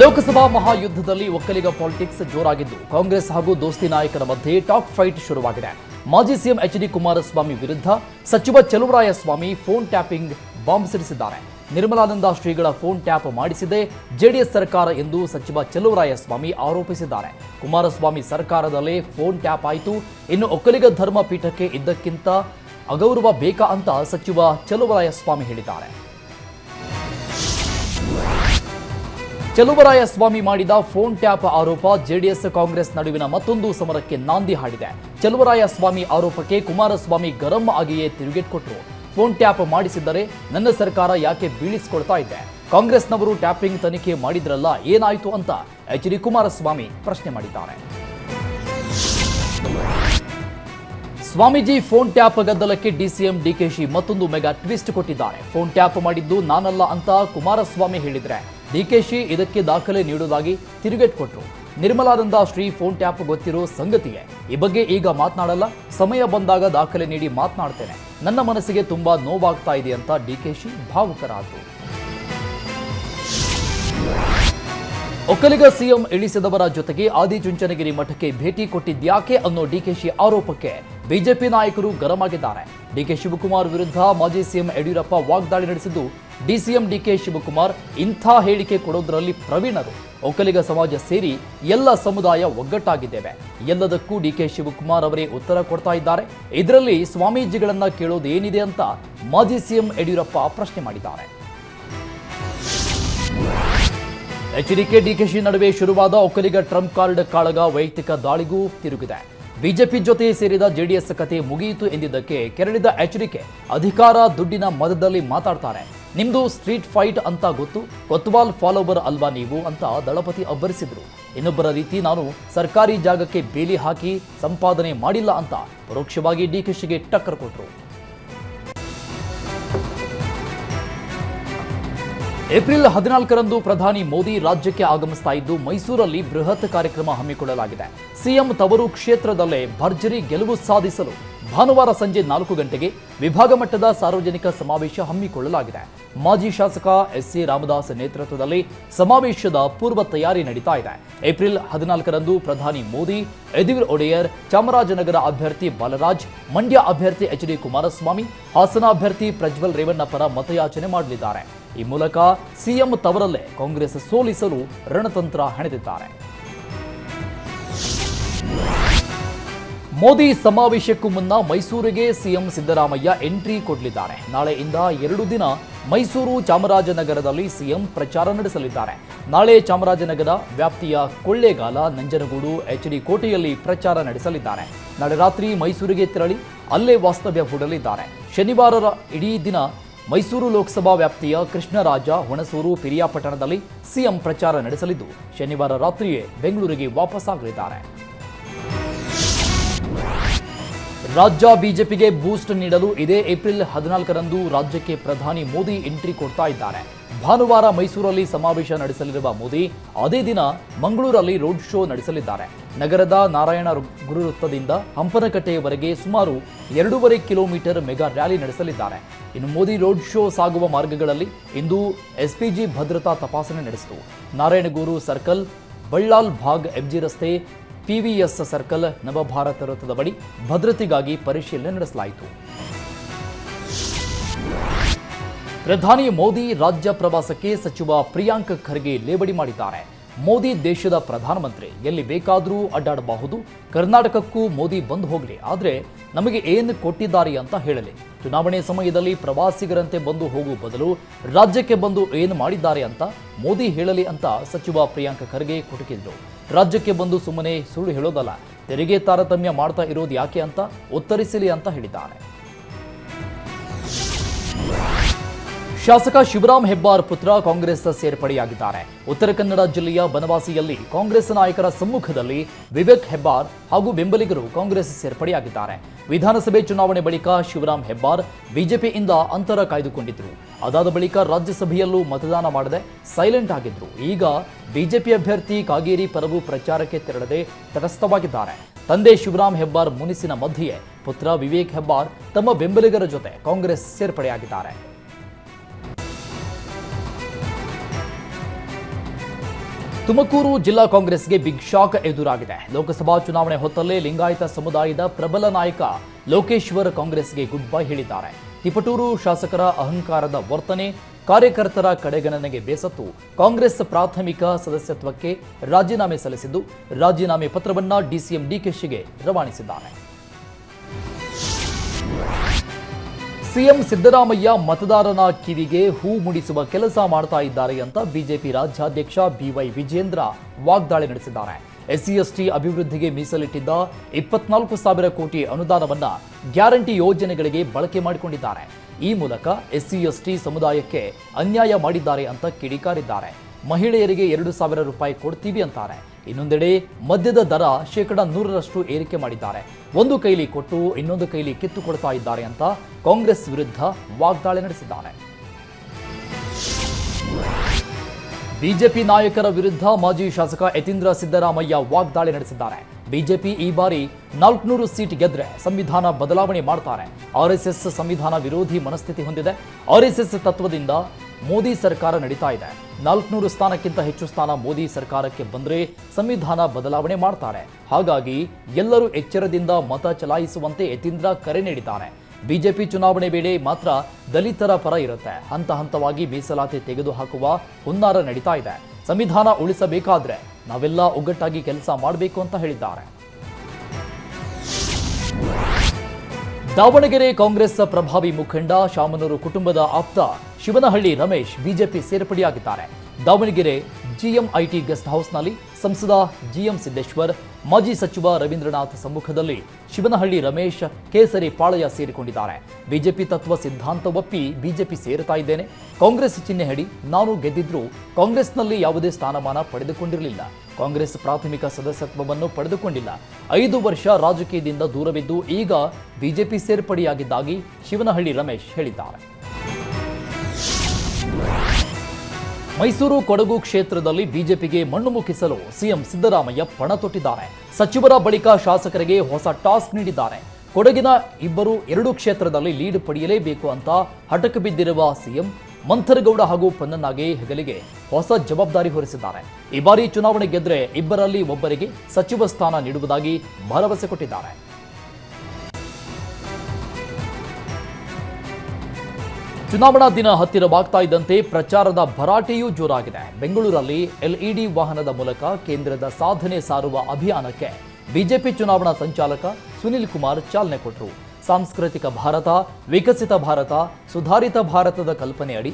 ಲೋಕಸಭಾ ಮಹಾಯುದ್ಧದಲ್ಲಿ ಒಕ್ಕಲಿಗ ಪಾಲಿಟಿಕ್ಸ್ ಜೋರಾಗಿದ್ದು, ಕಾಂಗ್ರೆಸ್ ಹಾಗೂ ದೋಸ್ತಿ ನಾಯಕರ ಮಧ್ಯೆ ಟಾಪ್ ಫೈಟ್ ಶುರುವಾಗಿದೆ. ಮಾಜಿ ಸಿಎಂ ಎಚ್ ಡಿ ಕುಮಾರಸ್ವಾಮಿ ವಿರುದ್ಧ ಸಚಿವ ಚಲುವರಾಯಸ್ವಾಮಿ ಫೋನ್ ಟ್ಯಾಪಿಂಗ್ ಬಾಂಬ್ ಸಿಡಿಸಿದ್ದಾರೆ. ನಿರ್ಮಲಾನಂದ ಶ್ರೀಗಳ ಫೋನ್ ಟ್ಯಾಪ್ ಮಾಡಿಸಿದೆ ಜೆಡಿಎಸ್ ಸರ್ಕಾರ ಎಂದು ಸಚಿವ ಚಲುವರಾಯಸ್ವಾಮಿ ಆರೋಪಿಸಿದ್ದಾರೆ. ಕುಮಾರಸ್ವಾಮಿ ಸರ್ಕಾರದಲ್ಲೇ ಫೋನ್ ಟ್ಯಾಪ್ ಆಯಿತು. ಇನ್ನು ಒಕ್ಕಲಿಗ ಧರ್ಮ ಪೀಠಕ್ಕೆ ಇದ್ದಕ್ಕಿಂತ ಅಗೌರವ ಬೇಕಾ ಅಂತ ಸಚಿವ ಚಲುವರಾಯಸ್ವಾಮಿ ಹೇಳಿದ್ದಾರೆ. ಚಲುವರಾಯ ಸ್ವಾಮಿ ಮಾಡಿದ ಫೋನ್ ಟ್ಯಾಪ್ ಆರೋಪ ಜೆಡಿಎಸ್ ಕಾಂಗ್ರೆಸ್ ನಡುವಿನ ಮತ್ತೊಂದು ಸಮರಕ್ಕೆ ನಾಂದಿ ಹಾಡಿದೆ. ಚಲುವರಾಯ ಸ್ವಾಮಿ ಆರೋಪಕ್ಕೆ ಕುಮಾರಸ್ವಾಮಿ ಗರಂ ಆಗಿಯೇ ತಿರುಗೇಟ್ ಕೊಟ್ಟರು ಫೋನ್ ಟ್ಯಾಪ್ ಮಾಡಿಸಿದ್ದರೆ ನನ್ನ ಸರ್ಕಾರ ಯಾಕೆ ಬೀಳಿಸಿಕೊಳ್ತಾ ಇದೆ? ಕಾಂಗ್ರೆಸ್ನವರು ಟ್ಯಾಪಿಂಗ್ ತನಿಖೆ ಮಾಡಿದ್ರಲ್ಲ ಏನಾಯಿತು ಅಂತ ಎಚ್ ಡಿ ಕುಮಾರಸ್ವಾಮಿ ಪ್ರಶ್ನೆ ಮಾಡಿದ್ದಾರೆ. ಸ್ವಾಮೀಜಿ ಫೋನ್ ಟ್ಯಾಪ್ ಗದ್ದಲಕ್ಕೆ ಡಿಸಿಎಂ ಡಿಕೆಶಿ ಮತ್ತೊಂದು ಮೆಗಾ ಟ್ವಿಸ್ಟ್ ಕೊಟ್ಟಿದ್ದಾರೆ. ಫೋನ್ ಟ್ಯಾಪ್ ಮಾಡಿದ್ದು ನಾನಲ್ಲ ಅಂತ ಕುಮಾರಸ್ವಾಮಿ ಹೇಳಿದ್ರೆ ಡಿಕೆಶಿ ಇದಕ್ಕೆ ದಾಖಲೆ ನೀಡುವುದಾಗಿ ತಿರುಗೇಟ್ ಕೊಟ್ಟರು ನಿರ್ಮಲಾನಂದ ಶ್ರೀ ಫೋನ್ ಟ್ಯಾಪ್ ಗೊತ್ತಿರೋ ಸಂಗತಿಯೇ. ಈ ಬಗ್ಗೆ ಈಗ ಮಾತನಾಡಲ್ಲ. ಸಮಯ ಬಂದಾಗ ದಾಖಲೆ ನೀಡಿ ಮಾತನಾಡ್ತೇನೆ. ನನ್ನ ಮನಸ್ಸಿಗೆ ತುಂಬಾ ನೋವಾಗ್ತಾ ಇದೆ ಅಂತ ಡಿಕೆಶಿ ಭಾವುಕರಾದರು. ಒಕ್ಕಲಿಗ ಸಿಎಂ ಇಳಿಸಿದವರ ಜೊತೆಗೆ ಆದಿಚುಂಚನಗಿರಿ ಮಠಕ್ಕೆ ಭೇಟಿ ಕೊಟ್ಟಿದ್ಯಾಕೆ ಅನ್ನೋ ಡಿಕೆಶಿ ಆರೋಪಕ್ಕೆ ಬಿಜೆಪಿ ನಾಯಕರು ಗರಂ ಆಗಿದ್ದಾರೆ ಡಿಕೆ ಶಿವಕುಮಾರ್ ವಿರುದ್ಧ ಮಾಜಿ ಸಿಎಂ ಯಡಿಯೂರಪ್ಪ ವಾಗ್ದಾಳಿ ನಡೆಸಿದ್ದು ಡಿಸಿಎಂ ಡಿಕೆ ಶಿವಕುಮಾರ್ ಇಂಥ ಹೇಳಿಕೆ ಕೊಡೋದರಲ್ಲಿ ಪ್ರವೀಣರು. ಒಕ್ಕಲಿಗ ಸಮಾಜ ಸೇರಿ ಎಲ್ಲ ಸಮುದಾಯ ಒಗ್ಗಟ್ಟಾಗಿದ್ದೇವೆ. ಎಲ್ಲದಕ್ಕೂ ಡಿಕೆ ಶಿವಕುಮಾರ್ ಅವರೇ ಉತ್ತರ ಕೊಡ್ತಾ ಇದ್ದಾರೆ. ಇದರಲ್ಲಿ ಸ್ವಾಮೀಜಿಗಳನ್ನ ಕೇಳೋದು ಏನಿದೆ ಅಂತ ಮಾಜಿ ಸಿಎಂ ಯಡಿಯೂರಪ್ಪ ಪ್ರಶ್ನೆ ಮಾಡಿದ್ದಾರೆ. ಎಚ್ಡಿಕೆ ಡಿಕೆಶಿ ನಡುವೆ ಶುರುವಾದ ಒಕ್ಕಲಿಗ ಟ್ರಂಪ್ ಕಾರ್ಡ್ ಕಾಳಗ ವೈಯಕ್ತಿಕ ದಾಳಿಗೂ ತಿರುಗಿದೆ. ಬಿಜೆಪಿ ಜೊತೆ ಸೇರಿದ ಜೆಡಿಎಸ್ ಕತೆ ಮುಗಿಯಿತು ಎಂದಿದ್ದಕ್ಕೆ ಕೆರಳಿದ ಎಚ್ಡಿಕೆ ಅಧಿಕಾರ ದುಡ್ಡಿನ ಮದದಲ್ಲಿ ಮಾತಾಡ್ತಾರೆ. ನಿಮ್ದು ಸ್ಟ್ರೀಟ್ ಫೈಟ್ ಅಂತ ಗೊತ್ತು, ಕೊತ್ವಾಲ್ ಫಾಲೋವರ್ ಅಲ್ವಾ ನೀವು ಅಂತ ದಳಪತಿ ಅಬ್ಬರಿಸಿದ್ರು. ಇನ್ನೊಬ್ಬರ ರೀತಿ ನಾನು ಸರ್ಕಾರಿ ಜಾಗಕ್ಕೆ ಬೇಲಿ ಹಾಕಿ ಸಂಪಾದನೆ ಮಾಡಿಲ್ಲ ಅಂತ ಪರೋಕ್ಷವಾಗಿ ಡಿಕೆಶಿಗೆ ಟಕ್ಕರ್ ಕೊಟ್ರು. ಏಪ್ರಿಲ್ ಹದಿನಾಲ್ಕರಂದು ಪ್ರಧಾನಿ ಮೋದಿ ರಾಜ್ಯಕ್ಕೆ ಆಗಮಿಸ್ತಾ ಇದ್ದು ಮೈಸೂರಲ್ಲಿ ಬೃಹತ್ ಕಾರ್ಯಕ್ರಮ ಹಮ್ಮಿಕೊಳ್ಳಲಾಗಿದೆ. ಸಿಎಂ ತವರು ಕ್ಷೇತ್ರದಲ್ಲೇ ಭರ್ಜರಿ ಗೆಲುವು ಸಾಧಿಸಲು ಭಾನುವಾರ ಸಂಜೆ ನಾಲ್ಕು ಗಂಟೆಗೆ ವಿಭಾಗ ಮಟ್ಟದ ಸಾರ್ವಜನಿಕ ಸಮಾವೇಶ ಹಮ್ಮಿಕೊಳ್ಳಲಾಗಿದೆ. ಮಾಜಿ ಶಾಸಕ ಎಸ್ ಸಿ ರಾಮದಾಸ್ ನೇತೃತ್ವದಲ್ಲಿ ಸಮಾವೇಶದ ಪೂರ್ವ ತಯಾರಿ ನಡೀತಾ ಇದೆ. ಏಪ್ರಿಲ್ ಹದಿನಾಲ್ಕರಂದು ಪ್ರಧಾನಿ ಮೋದಿ ಯದುವೀರ್ ಒಡೆಯರ್, ಚಾಮರಾಜನಗರ ಅಭ್ಯರ್ಥಿ ಬಾಲರಾಜ್, ಮಂಡ್ಯ ಅಭ್ಯರ್ಥಿ ಎಚ್ ಡಿ ಕುಮಾರಸ್ವಾಮಿ, ಹಾಸನ ಅಭ್ಯರ್ಥಿ ಪ್ರಜ್ವಲ್ ರೇವಣ್ಣ ಪರ ಮತಯಾಚನೆ ಮಾಡಲಿದ್ದಾರೆ. ಈ ಮೂಲಕ ಸಿಎಂ ತವರಲ್ಲೇ ಕಾಂಗ್ರೆಸ್ ಸೋಲಿಸಲು ರಣತಂತ್ರ ಹೆಣೆದಿದ್ದಾರೆ. ಮೋದಿ ಸಮಾವೇಶಕ್ಕೂ ಮುನ್ನ ಮೈಸೂರಿಗೆ ಸಿಎಂ ಸಿದ್ದರಾಮಯ್ಯ ಎಂಟ್ರಿ ಕೊಡಲಿದ್ದಾರೆ. ನಾಳೆಯಿಂದ ಎರಡು ದಿನ ಮೈಸೂರು ಚಾಮರಾಜನಗರದಲ್ಲಿ ಸಿಎಂ ಪ್ರಚಾರ ನಡೆಸಲಿದ್ದಾರೆ. ನಾಳೆ ಚಾಮರಾಜನಗರ ವ್ಯಾಪ್ತಿಯ ಕೊಳ್ಳೇಗಾಲ, ನಂಜನಗೂಡು ಎಚ್ಡಿ ಕೋಟೆಯಲ್ಲಿ ಪ್ರಚಾರ ನಡೆಸಲಿದ್ದಾರೆ. ನಾಳೆ ರಾತ್ರಿ ಮೈಸೂರಿಗೆ ತೆರಳಿ ಅಲ್ಲೇ ವಾಸ್ತವ್ಯ ಹೂಡಲಿದ್ದಾರೆ. ಶನಿವಾರ ಇಡೀ ದಿನ ಮೈಸೂರು ಲೋಕಸಭಾ ವ್ಯಾಪ್ತಿಯ ಕೃಷ್ಣರಾಜ ಹುಣಸೂರು ಪಿರಿಯಾಪಟ್ಟಣದಲ್ಲಿ ಸಿಎಂ ಪ್ರಚಾರ ನಡೆಸಲಿದ್ದು ಶನಿವಾರ ರಾತ್ರಿಯೇ ಬೆಂಗಳೂರಿಗೆ ವಾಪಸ್ಸಾಗಲಿದ್ದಾರೆ. ರಾಜ್ಯ ಬಿಜೆಪಿಗೆ ಬೂಸ್ಟ್ ನೀಡಲು ಇದೇ ಏಪ್ರಿಲ್ ಹದಿನಾಲ್ಕರಂದು ರಾಜ್ಯಕ್ಕೆ ಪ್ರಧಾನಿ ಮೋದಿ ಎಂಟ್ರಿ ಕೊಡ್ತಾ ಇದ್ದಾರೆ. ಭಾನುವಾರ ಮೈಸೂರಲ್ಲಿ ಸಮಾವೇಶ ನಡೆಸಲಿರುವ ಮೋದಿ ಅದೇ ದಿನ ಮಂಗಳೂರಲ್ಲಿ ರೋಡ್ ಶೋ ನಡೆಸಲಿದ್ದಾರೆ. ನಗರದ ನಾರಾಯಣ ಗುರು ವೃತ್ತದಿಂದ ಹಂಪನಕಟ್ಟೆಯವರೆಗೆ ಸುಮಾರು ಎರಡೂವರೆ ಕಿಲೋಮೀಟರ್ ಮೆಗಾ ರ್ಯಾಲಿ ನಡೆಸಲಿದ್ದಾರೆ. ಇನ್ನು ಮೋದಿ ರೋಡ್ ಶೋ ಸಾಗುವ ಮಾರ್ಗಗಳಲ್ಲಿ ಇಂದು ಎಸ್ಪಿಜಿ ಭದ್ರತಾ ತಪಾಸಣೆ ನಡೆಸಿತು. ನಾರಾಯಣಗೂರು ಸರ್ಕಲ್, ಬಳ್ಳಾಲ್ ಭಾಗ್ ಎಂಜಿ ರಸ್ತೆ ಪಿವಿಎಸ್ ಸರ್ಕಲ್ ನವಭಾರತ ವೃತ್ತದ ಬಳಿ ಭದ್ರತೆಗಾಗಿ ಪರಿಶೀಲನೆ ನಡೆಸಲಾಯಿತು. ಪ್ರಧಾನಿ ಮೋದಿ ರಾಜ್ಯ ಪ್ರವಾಸಕ್ಕೆ ಸಚಿವ ಪ್ರಿಯಾಂಕ್ ಖರ್ಗೆ ಲೇವಡಿ ಮಾಡಿದ್ದಾರೆ. ಮೋದಿ ದೇಶದ ಪ್ರಧಾನಮಂತ್ರಿ ಎಲ್ಲಿ ಬೇಕಾದರೂ ಅಡ್ಡಾಡಬಹುದು. ಕರ್ನಾಟಕಕ್ಕೂ ಮೋದಿ ಬಂದು ಹೋಗಲಿ, ಆದರೆ ನಮಗೆ ಏನು ಕೊಟ್ಟಿದ್ದಾರೆ ಅಂತ ಹೇಳಲಿ. ಚುನಾವಣೆ ಸಮಯದಲ್ಲಿ ಪ್ರವಾಸಿಗರಂತೆ ಬಂದು ಹೋಗುವ ಬದಲು ರಾಜ್ಯಕ್ಕೆ ಬಂದು ಏನು ಮಾಡಿದ್ದಾರೆ ಅಂತ ಮೋದಿ ಹೇಳಲಿ ಅಂತ ಸಚಿವ ಪ್ರಿಯಾಂಕ ಖರ್ಗೆ ಕುಟುಕಿದ್ರು. ರಾಜ್ಯಕ್ಕೆ ಬಂದು ಸುಮ್ಮನೆ ಸುಳ್ಳು ಹೇಳೋದಲ್ಲ ತೆರಿಗೆ ತಾರತಮ್ಯ ಮಾಡ್ತಾ ಇರೋದು ಯಾಕೆ ಅಂತ ಉತ್ತರಿಸಲಿ ಅಂತ ಹೇಳಿದ್ದಾರೆ ಶಾಸಕ ಶಿವರಾಮ್ ಹೆಬ್ಬಾರ್ ಪುತ್ರ ಕಾಂಗ್ರೆಸ್ ಸೇರ್ಪಡೆಯಾಗಿದ್ದಾರೆ. ಉತ್ತರ ಕನ್ನಡ ಜಿಲ್ಲೆಯ ಬನವಾಸಿಯಲ್ಲಿ ಕಾಂಗ್ರೆಸ್ ನಾಯಕರ ಸಮ್ಮುಖದಲ್ಲಿ ವಿವೇಕ್ ಹೆಬ್ಬಾರ್ ಹಾಗೂ ಬೆಂಬಲಿಗರು ಕಾಂಗ್ರೆಸ್ ಸೇರ್ಪಡೆಯಾಗಿದ್ದಾರೆ. ವಿಧಾನಸಭೆ ಚುನಾವಣೆ ಬಳಿಕ ಶಿವರಾಮ್ ಹೆಬ್ಬಾರ್ ಬಿಜೆಪಿಯಿಂದ ಅಂತರ ಕಾಯ್ದುಕೊಂಡಿದ್ರು ಅದಾದ ಬಳಿಕ ರಾಜ್ಯಸಭೆಯಲ್ಲೂ ಮತದಾನ ಮಾಡದೆ ಸೈಲೆಂಟ್ ಆಗಿದ್ರು ಈಗ ಬಿಜೆಪಿ ಅಭ್ಯರ್ಥಿ ಕಾಗೇರಿ ಪರವು ಪ್ರಚಾರಕ್ಕೆ ತೆರಳದೆ ತಟಸ್ಥವಾಗಿದ್ದಾರೆ. ತಂದೆ ಶಿವರಾಮ್ ಹೆಬ್ಬಾರ್ ಮುನಿಸಿನ ಮಧ್ಯೆಯೇ ಪುತ್ರ ವಿವೇಕ್ ಹೆಬ್ಬಾರ್ ತಮ್ಮ ಬೆಂಬಲಿಗರ ಜೊತೆ ಕಾಂಗ್ರೆಸ್ ಸೇರ್ಪಡೆಯಾಗಿದ್ದಾರೆ. ತುಮಕೂರು ಜಿಲ್ಲಾ ಕಾಂಗ್ರೆಸ್ಗೆ ಬಿಗ್ ಶಾಕ್ ಎದುರಾಗಿದೆ. ಲೋಕಸಭಾ ಚುನಾವಣೆ ಹೊತ್ತಲ್ಲೇ ಲಿಂಗಾಯತ ಸಮುದಾಯದ ಪ್ರಬಲ ನಾಯಕ ಲೋಕೇಶ್ವರ್ ಕಾಂಗ್ರೆಸ್ಗೆ ಗುಡ್ ಬೈ ಹೇಳಿದ್ದಾರೆ. ತಿಪಟೂರು ಶಾಸಕರ ಅಹಂಕಾರದ ವರ್ತನೆ, ಕಾರ್ಯಕರ್ತರ ಕಡೆಗಣನೆಗೆ ಬೇಸತ್ತು, ಕಾಂಗ್ರೆಸ್ ಪ್ರಾಥಮಿಕ ಸದಸ್ಯತ್ವಕ್ಕೆ ರಾಜೀನಾಮೆ ಸಲ್ಲಿಸಿದ್ದು, ರಾಜೀನಾಮೆ ಪತ್ರವನ್ನ ಡಿಸಿಎಂ ಡಿಕೆಶಿಗೆ ರವಾನಿಸಿದ್ದಾರೆ. ಸಿಎಂ ಸಿದ್ದರಾಮಯ್ಯ ಮತದಾರನ ಕಿವಿಗೆ ಹೂ ಮುಡಿಸುವ ಕೆಲಸ ಮಾಡ್ತಾ ಇದ್ದಾರೆ ಅಂತ ಬಿಜೆಪಿ ರಾಜ್ಯಾಧ್ಯಕ್ಷ ಬಿವೈ ವಿಜೇಂದ್ರ ವಾಗ್ದಾಳಿ ನಡೆಸಿದ್ದಾರೆ. ಎಸ್ಸಿ ಎಸ್ಟಿ ಅಭಿವೃದ್ಧಿಗೆ ಮೀಸಲಿಟ್ಟಿದ್ದ ಇಪ್ಪತ್ನಾಲ್ಕು ಸಾವಿರ ಕೋಟಿ ಅನುದಾನವನ್ನ ಗ್ಯಾರಂಟಿ ಯೋಜನೆಗಳಿಗೆ ಬಳಕೆ ಮಾಡಿಕೊಂಡಿದ್ದಾರೆ. ಈ ಮೂಲಕ ಎಸ್ಸಿ ಎಸ್ಟಿ ಸಮುದಾಯಕ್ಕೆ ಅನ್ಯಾಯ ಮಾಡಿದ್ದಾರೆ ಅಂತ ಕಿಡಿಕಾರಿದ್ದಾರೆ. ಮಹಿಳೆಯರಿಗೆ ಎರಡು ಸಾವಿರ ರೂಪಾಯಿ ಕೊಡ್ತೀವಿ ಅಂತಾರೆ. ಇನ್ನೊಂದೆಡೆ ಮದ್ಯದ ದರ ಶೇಕಡ ನೂರರಷ್ಟು ಏರಿಕೆ ಮಾಡಿದ್ದಾರೆ. ಒಂದು ಕೈಲಿ ಕೊಟ್ಟು ಇನ್ನೊಂದು ಕೈಲಿ ಕಿತ್ತು ಕೊಡ್ತಾ ಇದ್ದಾರೆ ಅಂತ ಕಾಂಗ್ರೆಸ್ ವಿರುದ್ಧ ವಾಗ್ದಾಳಿ ನಡೆಸಿದ್ದಾರೆ. ಬಿಜೆಪಿ ನಾಯಕರ ವಿರುದ್ಧ ಮಾಜಿ ಶಾಸಕ ಯತೀಂದ್ರ ಸಿದ್ದರಾಮಯ್ಯ ವಾಗ್ದಾಳಿ ನಡೆಸಿದ್ದಾರೆ. ಬಿಜೆಪಿ ಈ ಬಾರಿ ನಾಲ್ಕುನೂರು ಸೀಟ್ ಗೆದ್ರೆ ಸಂವಿಧಾನ ಬದಲಾವಣೆ ಮಾಡ್ತಾರೆ. ಆರ್ಎಸ್ಎಸ್ ಸಂವಿಧಾನ ವಿರೋಧಿ ಮನಸ್ಥಿತಿ ಹೊಂದಿದೆ. ಆರ್ಎಸ್ಎಸ್ ತತ್ವದಿಂದ ಮೋದಿ ಸರ್ಕಾರ ನಡೀತಾ ಇದೆ. ನಾಲ್ಕುನೂರು ಸ್ಥಾನಕ್ಕಿಂತ ಹೆಚ್ಚು ಸ್ಥಾನ ಮೋದಿ ಸರ್ಕಾರಕ್ಕೆ ಬಂದ್ರೆ ಸಂವಿಧಾನ ಬದಲಾವಣೆ ಮಾಡ್ತಾರೆ ಹಾಗಾಗಿ ಎಲ್ಲರೂ ಎಚ್ಚರದಿಂದ ಮತ ಚಲಾಯಿಸುವಂತೆ ಯತೀಂದ್ರ ಕರೆ ನೀಡಿದ್ದಾರೆ ಬಿಜೆಪಿ ಚುನಾವಣೆ ವೇಳೆ ಮಾತ್ರ ದಲಿತರ ಪರ ಇರುತ್ತೆ. ಹಂತ ಹಂತವಾಗಿ ಮೀಸಲಾತಿ ತೆಗೆದುಹಾಕುವ ಹುನ್ನಾರ ನಡೀತಾ ಇದೆ. ಸಂವಿಧಾನ ಉಳಿಸಬೇಕಾದ್ರೆ ನಾವೆಲ್ಲ ಒಗ್ಗಟ್ಟಾಗಿ ಕೆಲಸ ಮಾಡಬೇಕು ಅಂತ ಹೇಳಿದ್ದಾರೆ. ದಾವಣಗೆರೆ ಕಾಂಗ್ರೆಸ್ ಪ್ರಭಾವಿ ಮುಖಂಡ ಶಾಮನೂರು ಕುಟುಂಬದ ಆಪ್ತ ಶಿವನಹಳ್ಳಿ ರಮೇಶ್ ಬಿಜೆಪಿ ಸೇರ್ಪಡೆಯಾಗಿದ್ದಾರೆ. ದಾವಣಗೆರೆ ಜಿಎಂಐಟಿ ಗೆಸ್ಟ್ ಹೌಸ್ನಲ್ಲಿ ಸಂಸದ ಜಿಎಂ ಸಿದ್ದೇಶ್ವರ್, ಮಾಜಿ ಸಚಿವ ರವೀಂದ್ರನಾಥ್ ಸಮ್ಮುಖದಲ್ಲಿ ಶಿವನಹಳ್ಳಿ ರಮೇಶ್ ಕೇಸರಿ ಪಾಳಯ ಸೇರಿಕೊಂಡಿದ್ದಾರೆ. ಬಿಜೆಪಿ ತತ್ವ ಸಿದ್ಧಾಂತ ಒಪ್ಪಿ ಬಿಜೆಪಿ ಸೇರುತ್ತಾ ಇದ್ದೇನೆ. ಕಾಂಗ್ರೆಸ್ ಚಿಹ್ನೆ ಹಡಿ ನಾನು ಗೆದ್ದಿದ್ರೂ ಕಾಂಗ್ರೆಸ್ನಲ್ಲಿ ಯಾವುದೇ ಸ್ಥಾನಮಾನ ಪಡೆದುಕೊಂಡಿರಲಿಲ್ಲ. ಕಾಂಗ್ರೆಸ್ ಪ್ರಾಥಮಿಕ ಸದಸ್ಯತ್ವವನ್ನು ಪಡೆದುಕೊಂಡಿಲ್ಲ. ಐದು ವರ್ಷ ರಾಜಕೀಯದಿಂದ ದೂರವಿದ್ದು ಈಗ ಬಿಜೆಪಿ ಸೇರ್ಪಡೆಯಾಗಿದ್ದಾಗಿ ಶಿವನಹಳ್ಳಿ ರಮೇಶ್ ಹೇಳಿದ್ದಾರೆ. ಮೈಸೂರು ಕೊಡಗು ಕ್ಷೇತ್ರದಲ್ಲಿ ಬಿಜೆಪಿಗೆ ಮಣ್ಣು ಮುಕ್ಕಿಸಲು ಸಿಎಂ ಸಿದ್ದರಾಮಯ್ಯ ಪಣ ತೊಟ್ಟಿದ್ದಾರೆ. ಸಚಿವರ ಬಳಿಕ ಶಾಸಕರಿಗೆ ಹೊಸ ಟಾಸ್ಕ್ ನೀಡಿದ್ದಾರೆ. ಕೊಡಗಿನ ಇಬ್ಬರು ಎರಡು ಕ್ಷೇತ್ರದಲ್ಲಿ ಲೀಡ್ ಪಡೆಯಲೇಬೇಕು ಅಂತ ಹಠಕ್ಕೆ ಬಿದ್ದಿರುವ ಸಿಎಂ ಮಂಥರಗೌಡ ಹಾಗೂ ಪೊನ್ನಣ್ಣಗೆ ಹೆಗಲಿಗೆ ಹೊಸ ಜವಾಬ್ದಾರಿ ಹೊರಿಸಿದ್ದಾರೆ. ಈ ಬಾರಿ ಚುನಾವಣೆ ಗೆದ್ರೆ ಇಬ್ಬರಲ್ಲಿ ಒಬ್ಬರಿಗೆ ಸಚಿವ ಸ್ಥಾನ ನೀಡುವುದಾಗಿ ಭರವಸೆ ಕೊಟ್ಟಿದ್ದಾರೆ. ಚುನಾವಣಾ ದಿನ ಹತ್ತಿರವಾಗ್ತಾ ಇದ್ದಂತೆ ಪ್ರಚಾರದ ಭರಾಟೆಯೂ ಜೋರಾಗಿದೆ. ಬೆಂಗಳೂರಲ್ಲಿ ಎಲ್ಇಡಿ ವಾಹನದ ಮೂಲಕ ಕೇಂದ್ರದ ಸಾಧನೆ ಸಾರುವ ಅಭಿಯಾನಕ್ಕೆ ಬಿಜೆಪಿ ಚುನಾವಣಾ ಸಂಚಾಲಕ ಸುನಿಲ್ ಕುಮಾರ್ ಚಾಲನೆ ಕೊಟ್ಟರು. ಸಾಂಸ್ಕೃತಿಕ ಭಾರತ, ವಿಕಸಿತ ಭಾರತ, ಸುಧಾರಿತ ಭಾರತದ ಕಲ್ಪನೆ ಅಡಿ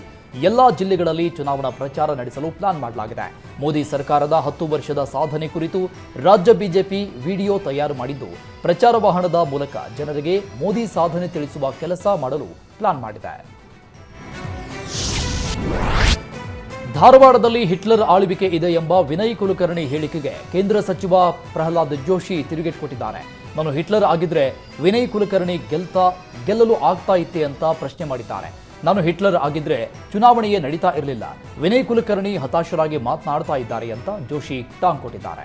ಎಲ್ಲಾ ಜಿಲ್ಲೆಗಳಲ್ಲಿ ಚುನಾವಣಾ ಪ್ರಚಾರ ನಡೆಸಲು ಪ್ಲಾನ್ ಮಾಡಲಾಗಿದೆ. ಮೋದಿ ಸರ್ಕಾರದ ಹತ್ತು ವರ್ಷದ ಸಾಧನೆ ಕುರಿತು ರಾಜ್ಯ ಬಿಜೆಪಿ ವಿಡಿಯೋ ತಯಾರು ಮಾಡಿದ್ದು, ಪ್ರಚಾರ ವಾಹನದ ಮೂಲಕ ಜನರಿಗೆ ಮೋದಿ ಸಾಧನೆ ತಿಳಿಸುವ ಕೆಲಸ ಮಾಡಲು ಪ್ಲಾನ್ ಮಾಡಿದೆ. ಧಾರವಾಡದಲ್ಲಿ ಹಿಟ್ಲರ್ ಆಳ್ವಿಕೆ ಇದೆ ಎಂಬ ವಿನಯ್ ಕುಲಕರ್ಣಿ ಹೇಳಿಕೆಗೆ ಕೇಂದ್ರ ಸಚಿವ ಪ್ರಹ್ಲಾದ್ ಜೋಶಿ ತಿರುಗೇಟು ಕೊಟ್ಟಿದ್ದಾರೆ. ನಾನು ಹಿಟ್ಲರ್ ಆಗಿದ್ರೆ ವಿನಯ್ ಕುಲಕರ್ಣಿ ಗೆಲ್ತಾ, ಗೆಲ್ಲಲು ಆಗ್ತಾ ಇತ್ತೆ ಅಂತ ಪ್ರಶ್ನೆ ಮಾಡಿದ್ದಾರೆ. ನಾನು ಹಿಟ್ಲರ್ ಆಗಿದ್ರೆ ಚುನಾವಣೆಯೇ ನಡೀತಾ ಇರಲಿಲ್ಲ. ವಿನಯ್ ಕುಲಕರ್ಣಿ ಹತಾಶರಾಗಿ ಮಾತನಾಡ್ತಾ ಇದ್ದಾರೆ ಅಂತ ಜೋಶಿ ಟಾಂಗ್ ಕೊಟ್ಟಿದ್ದಾರೆ.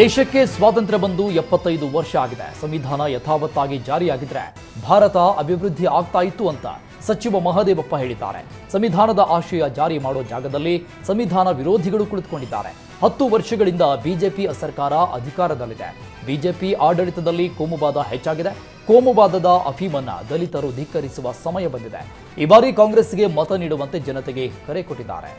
ದೇಶಕ್ಕೆ ಸ್ವಾತಂತ್ರ್ಯ ಬಂದು ಎಪ್ಪತ್ತೈದು ವರ್ಷ ಆಗಿದೆ. ಸಂವಿಧಾನ ಯಥಾವತ್ತಾಗಿ ಜಾರಿಯಾಗಿದ್ರೆ ಭಾರತ ಅಭಿವೃದ್ಧಿ ಆಗ್ತಾ ಇತ್ತು ಅಂತ ಸಚಿವ ಮಹದೇವಪ್ಪ ಹೇಳಿದ್ದಾರೆ. ಸಂವಿಧಾನದ ಆಶಯ ಜಾರಿ ಮಾಡೋ ಜಾಗದಲ್ಲಿ ಸಂವಿಧಾನ ವಿರೋಧಿಗಳು ಕುಳಿತುಕೊಂಡಿದ್ದಾರೆ. ಹತ್ತು ವರ್ಷಗಳಿಂದ ಬಿಜೆಪಿ ಸರ್ಕಾರ ಅಧಿಕಾರದಲ್ಲಿದೆ. ಬಿಜೆಪಿ ಆಡಳಿತದಲ್ಲಿ ಕೋಮುವಾದ ಹೆಚ್ಚಾಗಿದೆ. ಕೋಮುವಾದದ ಅಫೀಮನ್ನ ದಲಿತರು ಧಿಕ್ಕರಿಸುವ ಸಮಯ ಬಂದಿದೆ. ಈ ಬಾರಿ ಕಾಂಗ್ರೆಸ್ಗೆ ಮತ ನೀಡುವಂತೆ ಜನತೆಗೆ ಕರೆ ಕೊಟ್ಟಿದ್ದಾರೆ.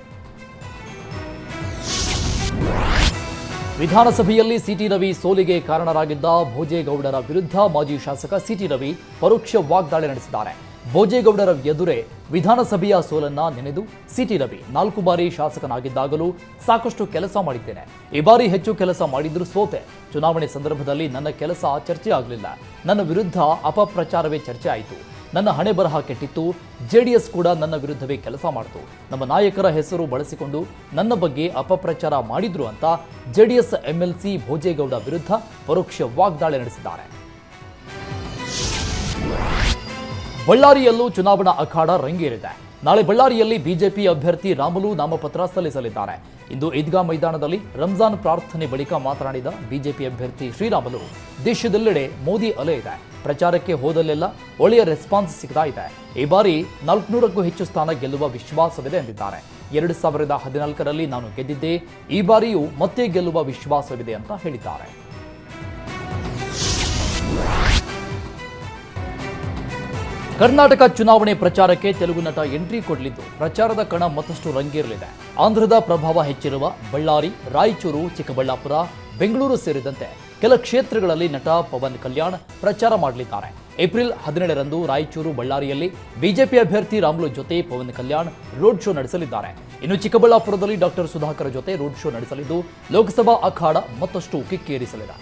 ವಿಧಾನಸಭೆಯಲ್ಲಿ ಸಿಟಿ ರವಿ ಸೋಲಿಗೆ ಕಾರಣರಾಗಿದ್ದ ಭೋಜೇಗೌಡರ ವಿರುದ್ಧ ಮಾಜಿ ಶಾಸಕ ಸಿಟಿ ರವಿ ಪರೋಕ್ಷ ವಾಗ್ದಾಳಿ ನಡೆಸಿದ್ದಾರೆ. ಭೋಜೇಗೌಡರ ಎದುರೇ ವಿಧಾನಸಭೆಯ ಸೋಲನ್ನ ನೆನೆದು ಸಿಟಿ ರವಿ ನಾಲ್ಕು ಬಾರಿ ಶಾಸಕನಾಗಿದ್ದಾಗಲೂ ಸಾಕಷ್ಟು ಕೆಲಸ ಮಾಡಿದ್ದೇನೆ. ಈ ಬಾರಿ ಹೆಚ್ಚು ಕೆಲಸ ಮಾಡಿದ್ರೂ ಸೋತೆ. ಚುನಾವಣೆ ಸಂದರ್ಭದಲ್ಲಿ ನನ್ನ ಕೆಲಸ ಚರ್ಚೆ ಆಗಲಿಲ್ಲ. ನನ್ನ ವಿರುದ್ಧ ಅಪಪ್ರಚಾರವೇ ಚರ್ಚೆ ಆಯಿತು. ನನ್ನ ಹಣೆ ಬರಹ ಕೆಟ್ಟಿತ್ತು. ಜೆಡಿಎಸ್ ಕೂಡ ನನ್ನ ವಿರುದ್ಧವೇ ಕೆಲಸ ಮಾಡಿತು. ನಮ್ಮ ನಾಯಕರ ಹೆಸರು ಬಳಸಿಕೊಂಡು ನನ್ನ ಬಗ್ಗೆ ಅಪಪ್ರಚಾರ ಮಾಡಿದ್ರು ಅಂತ ಜೆಡಿಎಸ್ ಎಂಎಲ್ಸಿ ಭೋಜೇಗೌಡ ವಿರುದ್ಧ ಪರೋಕ್ಷ ವಾಗ್ದಾಳಿ ನಡೆಸಿದ್ದಾರೆ. ಬಳ್ಳಾರಿಯಲ್ಲೂ ಚುನಾವಣಾ ಅಖಾಡ ರಂಗೇರಿದೆ. ನಾಳೆ ಬಳ್ಳಾರಿಯಲ್ಲಿ ಬಿಜೆಪಿ ಅಭ್ಯರ್ಥಿ ರಾಮುಲು ನಾಮಪತ್ರ ಸಲ್ಲಿಸಲಿದ್ದಾರೆ. ಇಂದು ಈದ್ಗಾ ಮೈದಾನದಲ್ಲಿ ರಂಜಾನ್ ಪ್ರಾರ್ಥನೆ ಬಳಿಕ ಮಾತನಾಡಿದ ಬಿಜೆಪಿ ಅಭ್ಯರ್ಥಿ ಶ್ರೀರಾಮಲು, ದೇಶದೆಲ್ಲೆಡೆ ಮೋದಿ ಅಲೆ ಇದೆ. ಪ್ರಚಾರಕ್ಕೆ ಹೋದಲ್ಲೆಲ್ಲ ಒಳ್ಳೆಯ ರೆಸ್ಪಾನ್ಸ್ ಸಿಗ್ತಾ ಇದೆ. ಈ ಬಾರಿ ನಾಲ್ಕುನೂರಕ್ಕೂ ಹೆಚ್ಚು ಸ್ಥಾನ ಗೆಲ್ಲುವ ವಿಶ್ವಾಸವಿದೆ ಎಂದಿದ್ದಾರೆ. ಎರಡು ಸಾವಿರದ ಹದಿನಾಲ್ಕರಲ್ಲಿ ನಾನು ಗೆದ್ದಿದ್ದೆ ಈ ಬಾರಿಯೂ ಮತ್ತೆ ಗೆಲ್ಲುವ ವಿಶ್ವಾಸವಿದೆ ಅಂತ ಹೇಳಿದ್ದಾರೆ. ಕರ್ನಾಟಕ ಚುನಾವಣೆ ಪ್ರಚಾರಕ್ಕೆ ತೆಲುಗು ನಟ ಎಂಟ್ರಿ ಕೊಡಲಿದ್ದು. ಪ್ರಚಾರದ ಕಣ ಮತ್ತಷ್ಟು ರಂಗೇರಲಿದೆ. ಆಂಧ್ರದ ಪ್ರಭಾವ ಹೆಚ್ಚಿರುವ ಬಳ್ಳಾರಿ, ರಾಯಚೂರು, ಚಿಕ್ಕಬಳ್ಳಾಪುರ, ಬೆಂಗಳೂರು ಸೇರಿದಂತೆ ಕೆಲ ಕ್ಷೇತ್ರಗಳಲ್ಲಿ ನಟ ಪವನ್ ಕಲ್ಯಾಣ್ ಪ್ರಚಾರ ಮಾಡಲಿದ್ದಾರೆ. ಏಪ್ರಿಲ್ ಹದಿನೇಳರಂದು ರಾಯಚೂರು, ಬಳ್ಳಾರಿಯಲ್ಲಿ ಬಿಜೆಪಿ ಅಭ್ಯರ್ಥಿ ರಾಮುಲು ಜೊತೆ ಪವನ್ ಕಲ್ಯಾಣ್ ರೋಡ್ ಶೋ ನಡೆಸಲಿದ್ದಾರೆ. ಇನ್ನು ಚಿಕ್ಕಬಳ್ಳಾಪುರದಲ್ಲಿ ಡಾಕ್ಟರ್ ಸುಧಾಕರ್ ಜೊತೆ ರೋಡ್ ಶೋ ನಡೆಸಲಿದ್ದು, ಲೋಕಸಭಾ ಅಖಾಡ ಮತ್ತಷ್ಟು ಕಿಕ್ಕೇರಿಸಲಿದೆ.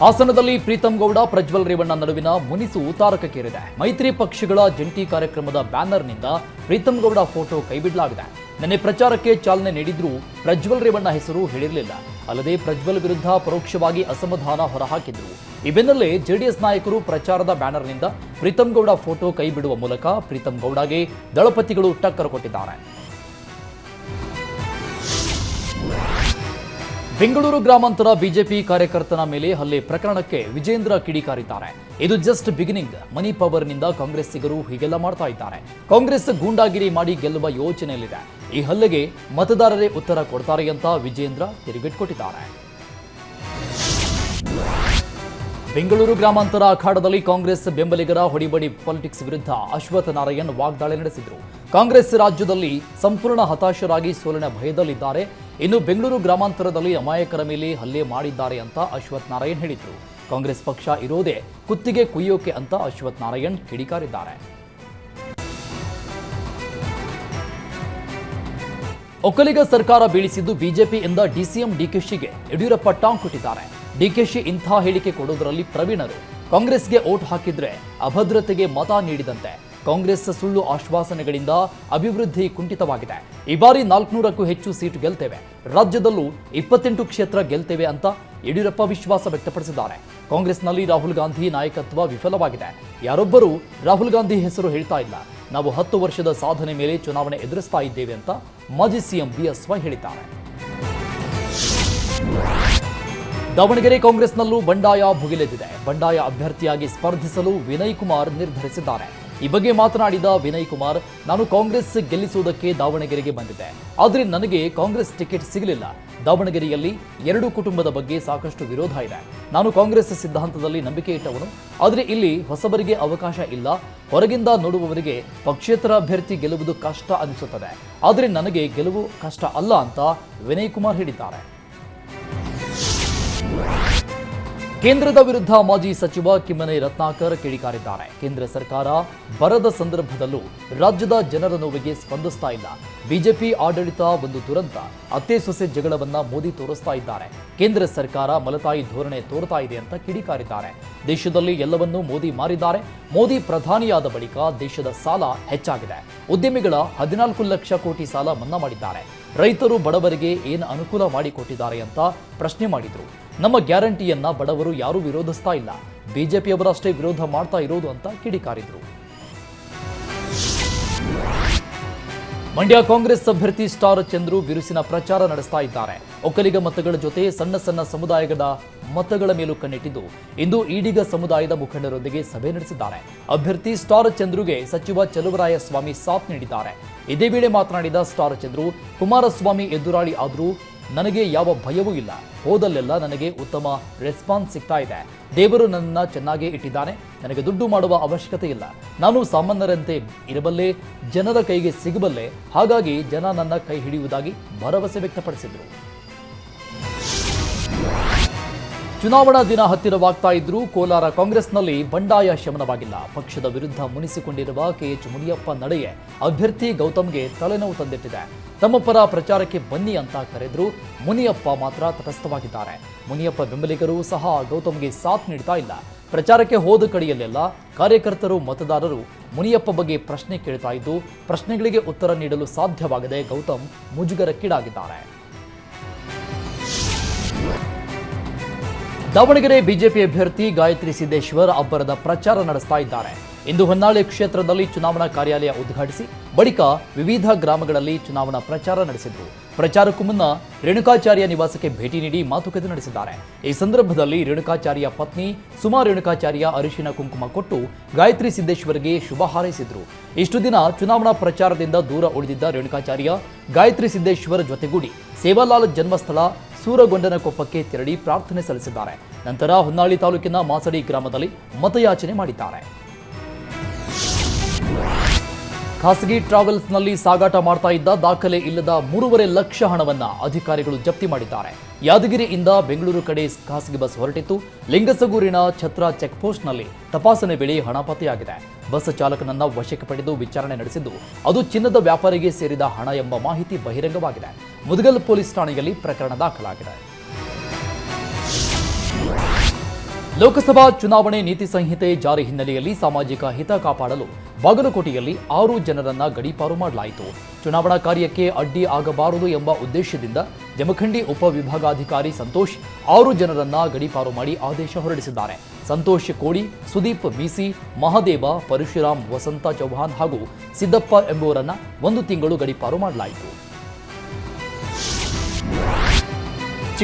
ಹಾಸನದಲ್ಲಿ ಪ್ರೀತಂ ಗೌಡ, ಪ್ರಜ್ವಲ್ ರೇವಣ್ಣ ನಡುವಿನ ಮುನಿಸು ತಾರಕಕ್ಕೇರಿದೆ ಮೈತ್ರಿ ಪಕ್ಷಗಳ ಜಂಟಿ ಕಾರ್ಯಕ್ರಮದ ಬ್ಯಾನರ್ನಿಂದ ಪ್ರೀತಂ ಗೌಡ ಫೋಟೋ ಕೈಬಿಡಲಾಗಿದೆ. ನಿನ್ನೆ ಪ್ರಚಾರಕ್ಕೆ ಚಾಲನೆ ನೀಡಿದ್ರೂ ಪ್ರಜ್ವಲ್ ರೇವಣ್ಣ ಹೆಸರು ಹೇಳಿರಲಿಲ್ಲ. ಅಲ್ಲದೆ ಪ್ರಜ್ವಲ್ ವಿರುದ್ಧ ಪರೋಕ್ಷವಾಗಿ ಅಸಮಾಧಾನ ಹೊರಹಾಕಿದ್ರು. ಈ ಬೆನ್ನಲ್ಲೇ ಜೆಡಿಎಸ್ ನಾಯಕರು ಪ್ರಚಾರದ ಬ್ಯಾನರ್ನಿಂದ ಪ್ರೀತಂ ಗೌಡ ಫೋಟೋ ಕೈಬಿಡುವ ಮೂಲಕ ಪ್ರೀತಂ ಗೌಡಗೆ ದಳಪತಿಗಳು ಟಕ್ಕರ್ ಕೊಟ್ಟಿದ್ದಾರೆ. ಬೆಂಗಳೂರು ಗ್ರಾಮಾಂತರ ಬಿಜೆಪಿ ಕಾರ್ಯಕರ್ತನ ಮೇಲೆ ಹಲ್ಲೆ ಪ್ರಕರಣಕ್ಕೆ ವಿಜೇಂದ್ರ ಕಿಡಿಕಾರಿದ್ದಾರೆ. ಇದು ಜಸ್ಟ್ ಬಿಗಿನಿಂಗ್ ಮನಿ ಪವರ್ನಿಂದ ಕಾಂಗ್ರೆಸ್ಸಿಗರು ಹೀಗೆಲ್ಲ ಮಾಡ್ತಾ ಇದ್ದಾರೆ. ಕಾಂಗ್ರೆಸ್ ಗೂಂಡಾಗಿರಿ ಮಾಡಿ ಗೆಲ್ಲುವ ಯೋಚನೆಯಲ್ಲಿದೆ. ಈ ಹಲ್ಲೆಗೆ ಮತದಾರರೇ ಉತ್ತರ ಕೊಡ್ತಾರೆ ಅಂತ ವಿಜೇಂದ್ರ ತಿರುಗೇಟ್ ಬೆಂಗಳೂರು ಗ್ರಾಮಾಂತರ ಅಖಾಡದಲ್ಲಿ ಕಾಂಗ್ರೆಸ್ ಬೆಂಬಲಿಗರ ಹೊಡಿಬಡಿ ಪಾಲಿಟಿಕ್ಸ್ ವಿರುದ್ಧ ಅಶ್ವಥ್ ನಾರಾಯಣ್ ವಾಗ್ದಾಳಿ ನಡೆಸಿದರು. ಕಾಂಗ್ರೆಸ್ ರಾಜ್ಯದಲ್ಲಿ ಸಂಪೂರ್ಣ ಹತಾಶರಾಗಿ ಸೋಲಿನ ಭಯದಲ್ಲಿದ್ದಾರೆ. ಇನ್ನು ಬೆಂಗಳೂರು ಗ್ರಾಮಾಂತರದಲ್ಲಿ ಅಮಾಯಕರ ಮೇಲೆ ಹಲ್ಲೆ ಮಾಡಿದ್ದಾರೆ ಅಂತ ಅಶ್ವಥ್ ನಾರಾಯಣ್ ಹೇಳಿದರು. ಕಾಂಗ್ರೆಸ್ ಪಕ್ಷ ಇರೋದೇ ಕುತ್ತಿಗೆ ಕುಯ್ಯೋಕೆ ಅಂತ ಅಶ್ವಥ್ ನಾರಾಯಣ್ ಕಿಡಿಕಾರಿದ್ದಾರೆ. ಒಕ್ಕಲಿಗ ಸರ್ಕಾರ ಬೀಳಿಸಿದ್ದು ಬಿಜೆಪಿ ಎಂದ ಡಿಸಿಎಂ ಡಿಕೆಶಿಗೆ ಯಡಿಯೂರಪ್ಪ ಟಾಂಗ್ ಕೊಟ್ಟಿದ್ದಾರೆ. ಡಿಕೆಶಿ ಇಂಥ ಹೇಳಿಕೆ ಕೊಡೋದರಲ್ಲಿ ಪ್ರವೀಣರು. ಕಾಂಗ್ರೆಸ್ಗೆ ಓಟ್ ಹಾಕಿದ್ರೆ ಅಭದ್ರತೆಗೆ ಮತ ನೀಡಿದಂತೆ. ಕಾಂಗ್ರೆಸ್ ಸುಳ್ಳು ಆಶ್ವಾಸನೆಗಳಿಂದ ಅಭಿವೃದ್ಧಿ ಕುಂಠಿತವಾಗಿದೆ. ಈ ಬಾರಿ ನಾಲ್ಕುನೂರಕ್ಕೂ ಹೆಚ್ಚು ಸೀಟು ಗೆಲ್ತೇವೆ. ರಾಜ್ಯದಲ್ಲೂ ಇಪ್ಪತ್ತೆಂಟು ಕ್ಷೇತ್ರ ಗೆಲ್ತೇವೆ ಅಂತ ಯಡಿಯೂರಪ್ಪ ವಿಶ್ವಾಸ ವ್ಯಕ್ತಪಡಿಸಿದ್ದಾರೆ. ಕಾಂಗ್ರೆಸ್ನಲ್ಲಿ ರಾಹುಲ್ ಗಾಂಧಿ ನಾಯಕತ್ವ ವಿಫಲವಾಗಿದೆ. ಯಾರೊಬ್ಬರೂ ರಾಹುಲ್ ಗಾಂಧಿ ಹೆಸರು ಹೇಳ್ತಾ ಇಲ್ಲ. ನಾವು ಹತ್ತು ವರ್ಷದ ಸಾಧನೆ ಮೇಲೆ ಚುನಾವಣೆ ಎದುರಿಸ್ತಾ ಇದ್ದೇವೆ ಅಂತ ಮಾಜಿ ಸಿಎಂ ಬಿಎಸ್ವೈ ಹೇಳಿದ್ದಾರೆ. ದಾವಣಗೆರೆ ಕಾಂಗ್ರೆಸ್ನಲ್ಲೂ ಬಂಡಾಯ ಭುಗಿಲೆದ್ದಿದೆ. ಬಂಡಾಯ ಅಭ್ಯರ್ಥಿಯಾಗಿ ಸ್ಪರ್ಧಿಸಲು ವಿನಯ್ ಕುಮಾರ್ ನಿರ್ಧರಿಸಿದ್ದಾರೆ. ಈ ಬಗ್ಗೆ ಮಾತನಾಡಿದ ವಿನಯ್ ಕುಮಾರ್, ನಾನು ಕಾಂಗ್ರೆಸ್ ಗೆಲ್ಲಿಸುವುದಕ್ಕೆ ದಾವಣಗೆರೆಗೆ ಬಂದಿದ್ದೆ. ಆದರೆ ನನಗೆ ಕಾಂಗ್ರೆಸ್ ಟಿಕೆಟ್ ಸಿಗಲಿಲ್ಲ. ದಾವಣಗೆರೆಯಲ್ಲಿ ಎರಡು ಕುಟುಂಬದ ಬಗ್ಗೆ ಸಾಕಷ್ಟು ವಿರೋಧ ಇದೆ. ನಾನು ಕಾಂಗ್ರೆಸ್ ಸಿದ್ಧಾಂತದಲ್ಲಿ ನಂಬಿಕೆ ಇಟ್ಟವನು. ಆದರೆ ಇಲ್ಲಿ ಹೊಸಬರಿಗೆ ಅವಕಾಶ ಇಲ್ಲ. ಹೊರಗಿಂದ ನೋಡುವವರಿಗೆ ಪಕ್ಷೇತರ ಅಭ್ಯರ್ಥಿ ಗೆಲ್ಲುವುದು ಕಷ್ಟ ಅನಿಸುತ್ತದೆ. ಆದರೆ ನನಗೆ ಗೆಲುವು ಕಷ್ಟ ಅಲ್ಲ ಅಂತ ವಿನಯ್ ಕುಮಾರ್ ಹೇಳಿದ್ದಾರೆ. ಕೇಂದ್ರದ ವಿರುದ್ಧ ಮಾಜಿ ಸಚಿವ ಕಿಮ್ಮನೆ ರತ್ನಾಕರ್ ಕಿಡಿಕಾರಿದ್ದಾರೆ. ಕೇಂದ್ರ ಸರ್ಕಾರ ಬರದ ಸಂದರ್ಭದಲ್ಲೂ ರಾಜ್ಯದ ಜನರ ನೋವಿಗೆ ಸ್ಪಂದಿಸ್ತಾ ಇಲ್ಲ. ಬಿಜೆಪಿ ಆಡಳಿತ ಒಂದು ದುರಂತ. ಅತ್ತೆ ಸೊಸೆ ಜಗಳವನ್ನ ಮೋದಿ ತೋರಿಸ್ತಾ ಇದ್ದಾರೆ. ಕೇಂದ್ರ ಸರ್ಕಾರ ಮಲತಾಯಿ ಧೋರಣೆ ತೋರ್ತಾ ಇದೆ ಅಂತ ಕಿಡಿಕಾರಿದ್ದಾರೆ. ದೇಶದಲ್ಲಿ ಎಲ್ಲವನ್ನೂ ಮೋದಿ ಮಾರಿದ್ದಾರೆ. ಮೋದಿ ಪ್ರಧಾನಿಯಾದ ಬಳಿಕ ದೇಶದ ಸಾಲ ಹೆಚ್ಚಾಗಿದೆ. ಉದ್ಯಮಿಗಳ ಹದಿನಾಲ್ಕು ಲಕ್ಷ ಕೋಟಿ ಸಾಲ ಮನ್ನಾ ಮಾಡಿದ್ದಾರೆ. ರೈತರು ಬಡವರಿಗೆ ಏನು ಅನುಕೂಲ ಮಾಡಿಕೊಟ್ಟಿದ್ದಾರೆ ಅಂತ ಪ್ರಶ್ನೆ ಮಾಡಿದ್ರು. ನಮ್ಮ ಗ್ಯಾರಂಟಿಯನ್ನ ಬಡವರು ಯಾರೂ ವಿರೋಧಿಸ್ತಾ ಇಲ್ಲ. ಬಿಜೆಪಿಯವರಷ್ಟೇ ವಿರೋಧ ಮಾಡ್ತಾ ಇರೋದು ಅಂತ ಕಿಡಿಕಾರಿದ್ರು. ಮಂಡ್ಯ ಕಾಂಗ್ರೆಸ್ ಅಭ್ಯರ್ಥಿ ಸ್ಟಾರ್ ಚಂದ್ರು ಬಿರುಸಿನ ಪ್ರಚಾರ ನಡೆಸ್ತಾ ಇದ್ದಾರೆ. ಒಕ್ಕಲಿಗ ಮತಗಳ ಜೊತೆ ಸಣ್ಣ ಸಣ್ಣ ಸಮುದಾಯಗಳ ಮತಗಳ ಮೇಲೂ ಕಣ್ಣಿಟ್ಟಿದ್ದು. ಇಂದು ಈಡಿಗ ಸಮುದಾಯದ ಮುಖಂಡರೊಂದಿಗೆ ಸಭೆ ನಡೆಸಿದ್ದಾರೆ. ಅಭ್ಯರ್ಥಿ ಸ್ಟಾರ್ ಚಂದ್ರುಗೆ ಸಚಿವ ಚಲುವರಾಯ ಸ್ವಾಮಿ ಸಾಥ್ ನೀಡಿದ್ದಾರೆ. ಇದೇ ವೇಳೆ ಮಾತನಾಡಿದ ಸ್ಟಾರ್ ಚಂದ್ರು, ಕುಮಾರಸ್ವಾಮಿ ಎದುರಾಳಿ ಆದರೂ ನನಗೆ ಯಾವ ಭಯವೂ ಇಲ್ಲ. ಹೋದಲ್ಲೆಲ್ಲ ನನಗೆ ಉತ್ತಮ ರೆಸ್ಪಾನ್ಸ್ ಸಿಗ್ತಾ ಇದೆ. ದೇವರು ನನ್ನನ್ನು ಚೆನ್ನಾಗೇ ಇಟ್ಟಿದ್ದಾನೆ. ನನಗೆ ದುಡ್ಡು ಮಾಡುವ ಅವಶ್ಯಕತೆ ಇಲ್ಲ. ನಾನು ಸಾಮಾನ್ಯರಂತೆ ಇರಬಲ್ಲೆ, ಜನರ ಕೈಗೆ ಸಿಗಬಲ್ಲೆ, ಹಾಗಾಗಿ ಜನ ನನ್ನ ಕೈ ಹಿಡಿಯುವುದಾಗಿ ಭರವಸೆ ವ್ಯಕ್ತಪಡಿಸಿದರು. ಚುನಾವಣಾ ದಿನ ಹತ್ತಿರವಾಗ್ತಾ ಇದ್ರೂ ಕೋಲಾರ ಕಾಂಗ್ರೆಸ್ನಲ್ಲಿ ಬಂಡಾಯ ಶಮನವಾಗಿಲ್ಲ. ಪಕ್ಷದ ವಿರುದ್ಧ ಮುನಿಸಿಕೊಂಡಿರುವ ಕೆಎಚ್ ಮುನಿಯಪ್ಪ ನಡೆಯೇ ಅಭ್ಯರ್ಥಿ ಗೌತಮ್ಗೆ ತಲೆನೋವು ತಂದಿಟ್ಟಿದೆ. ತಮ್ಮ ಪರ ಪ್ರಚಾರಕ್ಕೆ ಬನ್ನಿ ಅಂತ ಕರೆದ್ರು ಮುನಿಯಪ್ಪ ಮಾತ್ರ ತಟಸ್ಥವಾಗಿದ್ದಾರೆ. ಮುನಿಯಪ್ಪ ಬೆಂಬಲಿಗರು ಸಹ ಗೌತಮ್ಗೆ ಸಾಥ್ ನೀಡ್ತಾ ಇಲ್ಲ. ಪ್ರಚಾರಕ್ಕೆ ಹೋದ ಕಡೆಯಲ್ಲೆಲ್ಲ ಕಾರ್ಯಕರ್ತರು, ಮತದಾರರು ಮುನಿಯಪ್ಪ ಬಗ್ಗೆ ಪ್ರಶ್ನೆ ಕೇಳ್ತಾ ಇದ್ದು, ಪ್ರಶ್ನೆಗಳಿಗೆ ಉತ್ತರ ನೀಡಲು ಸಾಧ್ಯವಾಗದೆ ಗೌತಮ್ ಮುಜುಗರಕ್ಕೀಡಾಗಿದ್ದಾರೆ ದಾವಣಗೆರೆ ಬಿಜೆಪಿ ಅಭ್ಯರ್ಥಿ ಗಾಯತ್ರಿ ಸಿದ್ದೇಶ್ವರ್ ಅಬ್ಬರದ ಪ್ರಚಾರ ನಡೆಸ್ತಾ ಇದ್ದಾರೆ. ಇಂದು ಹೊನ್ನಾಳಿ ಕ್ಷೇತ್ರದಲ್ಲಿ ಚುನಾವಣಾ ಕಾರ್ಯಾಲಯ ಉದ್ಘಾಟಿಸಿ ಬಳಿಕ ವಿವಿಧ ಗ್ರಾಮಗಳಲ್ಲಿ ಚುನಾವಣಾ ಪ್ರಚಾರ ನಡೆಸಿದರು. ಪ್ರಚಾರಕ್ಕೂ ಮುನ್ನ ರೇಣುಕಾಚಾರ್ಯ ನಿವಾಸಕ್ಕೆ ಭೇಟಿ ನೀಡಿ ಮಾತುಕತೆ ನಡೆಸಿದ್ದಾರೆ. ಈ ಸಂದರ್ಭದಲ್ಲಿ ರೇಣುಕಾಚಾರ್ಯ ಪತ್ನಿ ಸುಮಾ ರೇಣುಕಾಚಾರ್ಯ ಅರಿಶಿನ ಕುಂಕುಮ ಕೊಟ್ಟು ಗಾಯತ್ರಿ ಸಿದ್ದೇಶ್ವರ್ಗೆ ಶುಭ ಹಾರೈಸಿದ್ರು. ಇಷ್ಟು ದಿನ ಚುನಾವಣಾ ಪ್ರಚಾರದಿಂದ ದೂರ ಉಳಿದಿದ್ದ ರೇಣುಕಾಚಾರ್ಯ ಗಾಯತ್ರಿ ಸಿದ್ದೇಶ್ವರ್ ಜೊತೆಗೂಡಿ ಸೇವಾಲಾಲ್ ಜನ್ಮಸ್ಥಳ ಸೂರಗೊಂಡನಕೊಪ್ಪಕ್ಕೆ ತೆರಳಿ ಪ್ರಾರ್ಥನೆ ಸಲ್ಲಿಸಿದ್ದಾರೆ. ನಂತರ ಹೊನ್ನಾಳಿ ತಾಲೂಕಿನ ಮಾಸಡಿ ಗ್ರಾಮದಲ್ಲಿ ಮತಯಾಚನೆ ಮಾಡಿದ್ದಾರೆ. ಖಾಸಗಿ ಟ್ರಾವೆಲ್ಸ್ನಲ್ಲಿ ಸಾಗಾಟ ಮಾಡ್ತಾ ಇದ್ದ ದಾಖಲೆ ಇಲ್ಲದ ಮೂರುವರೆ ಲಕ್ಷ ಹಣವನ್ನು ಅಧಿಕಾರಿಗಳು ಜಪ್ತಿ ಮಾಡಿದ್ದಾರೆ. ಯಾದಗಿರಿಯಿಂದ ಬೆಂಗಳೂರು ಕಡೆ ಖಾಸಗಿ ಬಸ್ ಹೊರಟಿತ್ತು. ಲಿಂಗಸಗೂರಿನ ಛತ್ರ ಚೆಕ್ಪೋಸ್ಟ್ನಲ್ಲಿ ತಪಾಸಣೆ ವೇಳೆ ಹಣ ಪತ್ತೆಯಾಗಿದೆ. ಬಸ್ ಚಾಲಕನನ್ನ ವಶಕ್ಕೆ ಪಡೆದು ವಿಚಾರಣೆ ನಡೆಸಿದ್ದು, ಅದು ಚಿನ್ನದ ವ್ಯಾಪಾರಿಗೆ ಸೇರಿದ ಹಣ ಎಂಬ ಮಾಹಿತಿ ಬಹಿರಂಗವಾಗಿದೆ. ಮುದಗಲ್ ಪೊಲೀಸ್ ಠಾಣೆಯಲ್ಲಿ ಪ್ರಕರಣ ದಾಖಲಾಗಿದೆ. ಲೋಕಸಭಾ ಚುನಾವಣೆ ನೀತಿ ಸಂಹಿತೆ ಜಾರಿ ಹಿನ್ನೆಲೆಯಲ್ಲಿ ಸಾಮಾಜಿಕ ಹಿತ ಕಾಪಾಡಲು ಬಾಗಲಕೋಟೆಯಲ್ಲಿ ಆರು ಜನರನ್ನ ಗಡೀಪಾರು ಮಾಡಲಾಯಿತು. ಚುನಾವಣಾ ಕಾರ್ಯಕ್ಕೆ ಅಡ್ಡಿ ಆಗಬಾರದು ಎಂಬ ಉದ್ದೇಶದಿಂದ ಜಮಖಂಡಿ ಉಪವಿಭಾಗಾಧಿಕಾರಿ ಸಂತೋಷ್ ಆರು ಜನರನ್ನ ಗಡೀಪಾರು ಮಾಡಿ ಆದೇಶ ಹೊರಡಿಸಿದ್ದಾರೆ. ಸಂತೋಷ್ ಕೋಡಿ, ಸುದೀಪ್ ಬಿಸಿ ಮಹಾದೇವ, ಪರಶುರಾಮ್, ವಸಂತ ಚೌಹಾನ್ ಹಾಗೂ ಸಿದ್ದಪ್ಪ ಎಂಬುವರನ್ನ ಒಂದು ತಿಂಗಳು ಗಡೀಪಾರು ಮಾಡಲಾಯಿತು.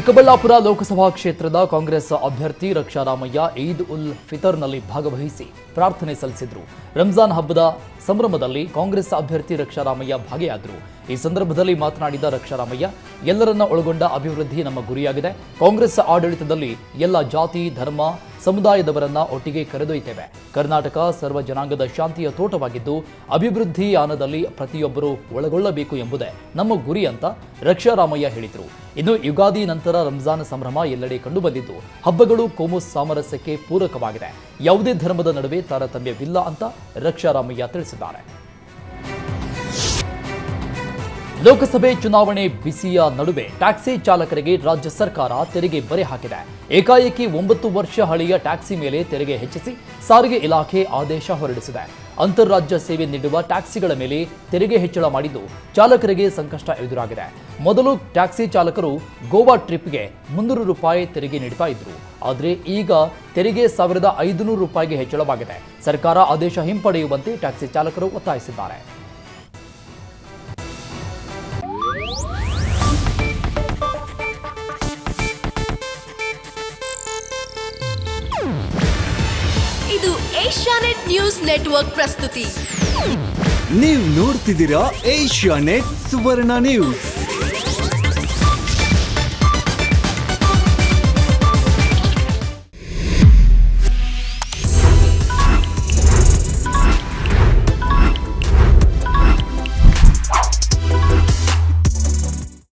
ಚಿಕ್ಕಬಳ್ಳಾಪುರ ಲೋಕಸಭಾ ಕ್ಷೇತ್ರದ ಕಾಂಗ್ರೆಸ್ ಅಭ್ಯರ್ಥಿ ರಕ್ಷಾರಾಮಯ್ಯ ಈದ್ ಉಲ್ ಫಿತರ್ನಲ್ಲಿ ಭಾಗವಹಿಸಿ ಪ್ರಾರ್ಥನೆ ಸಲ್ಲಿಸಿದರು. ರಂಜಾನ್ ಹಬ್ಬದ ಸಂಭ್ರಮದಲ್ಲಿ ಕಾಂಗ್ರೆಸ್ ಅಭ್ಯರ್ಥಿ ರಕ್ಷಾರಾಮಯ್ಯ ಭಾಗಿಯಾದರು. ಈ ಸಂದರ್ಭದಲ್ಲಿ ಮಾತನಾಡಿದ ರಕ್ಷಾರಾಮಯ್ಯ, ಎಲ್ಲರನ್ನ ಒಳಗೊಂಡ ಅಭಿವೃದ್ಧಿ ನಮ್ಮ ಗುರಿಯಾಗಿದೆ. ಕಾಂಗ್ರೆಸ್ ಆಡಳಿತದಲ್ಲಿ ಎಲ್ಲ ಜಾತಿ, ಧರ್ಮ, ಸಮುದಾಯದವರನ್ನ ಒಟ್ಟಿಗೆ ಕರೆದೊಯ್ತೇವೆ. ಕರ್ನಾಟಕ ಸರ್ವ ಜನಾಂಗದ ಶಾಂತಿಯ ತೋಟವಾಗಿದ್ದು, ಅಭಿವೃದ್ಧಿ ಯಾನದಲ್ಲಿ ಪ್ರತಿಯೊಬ್ಬರು ಒಳಗೊಳ್ಳಬೇಕು ಎಂಬುದೇ ನಮ್ಮ ಗುರಿ ಅಂತ ರಕ್ಷಾರಾಮಯ್ಯ ಹೇಳಿದರು. ಇನ್ನು ಯುಗಾದಿ ನಂತರ ರಂಜಾನ್ ಸಂಭ್ರಮ ಎಲ್ಲೆಡೆ ಕಂಡುಬಂದಿದ್ದು, ಹಬ್ಬಗಳು ಕೋಮು ಸಾಮರಸ್ಯಕ್ಕೆ ಪೂರಕವಾಗಿದೆ. ಯಾವುದೇ ಧರ್ಮದ ನಡುವೆ ತಾರತಮ್ಯವಿಲ್ಲ ಅಂತ ರಕ್ಷಾರಾಮಯ್ಯ ತಿಳಿಸಿದ್ದಾರೆ. ಲೋಕಸಭೆ ಚುನಾವಣೆ ಬಿಸಿಯ ನಡುವೆ ಟ್ಯಾಕ್ಸಿ ಚಾಲಕರಿಗೆ ರಾಜ್ಯ ಸರ್ಕಾರ ತೆರಿಗೆ ಬರೆ ಹಾಕಿದೆ. ಏಕಾಏಕಿ ಒಂಬತ್ತು ವರ್ಷ ಹಳೆಯ ಟ್ಯಾಕ್ಸಿ ಮೇಲೆ ತೆರಿಗೆ ಹೆಚ್ಚಿಸಿ ಸಾರಿಗೆ ಇಲಾಖೆ ಆದೇಶ ಹೊರಡಿಸಿದೆ. ಅಂತಾರಾಜ್ಯ ಸೇವೆ ನೀಡುವ ಟ್ಯಾಕ್ಸಿಗಳ ಮೇಲೆ ತೆರಿಗೆ ಹೆಚ್ಚಳ ಮಾಡಿದ್ದು ಚಾಲಕರಿಗೆ ಸಂಕಷ್ಟ ಎದುರಾಗಿದೆ. ಮೊದಲು ಟ್ಯಾಕ್ಸಿ ಚಾಲಕರು ಗೋವಾ ಟ್ರಿಪ್ಗೆ ಮುನ್ನೂರು ರೂಪಾಯಿ ತೆರಿಗೆ ನೀಡ್ತಾ ಇದ್ರು. ಆದರೆ ಈಗ ತೆರಿಗೆ ಸಾವಿರದ ಐದುನೂರು ರೂಪಾಯಿಗೆ ಹೆಚ್ಚಳವಾಗಿದೆ. ಸರ್ಕಾರ ಆದೇಶ ಹಿಂಪಡೆಯುವಂತೆ ಟ್ಯಾಕ್ಸಿ ಚಾಲಕರು ಒತ್ತಾಯಿಸಿದ್ದಾರೆ. ಇದು ಏಷ್ಯಾನೆಟ್ ನ್ಯೂಸ್ ನೆಟ್ವರ್ಕ್ ಪ್ರಸ್ತುತಿ. ನೀವು ನೋಡ್ತಿದ್ದೀರಾ ಏಷ್ಯಾ ನೆಟ್ ಸುವರ್ಣ ನ್ಯೂಸ್.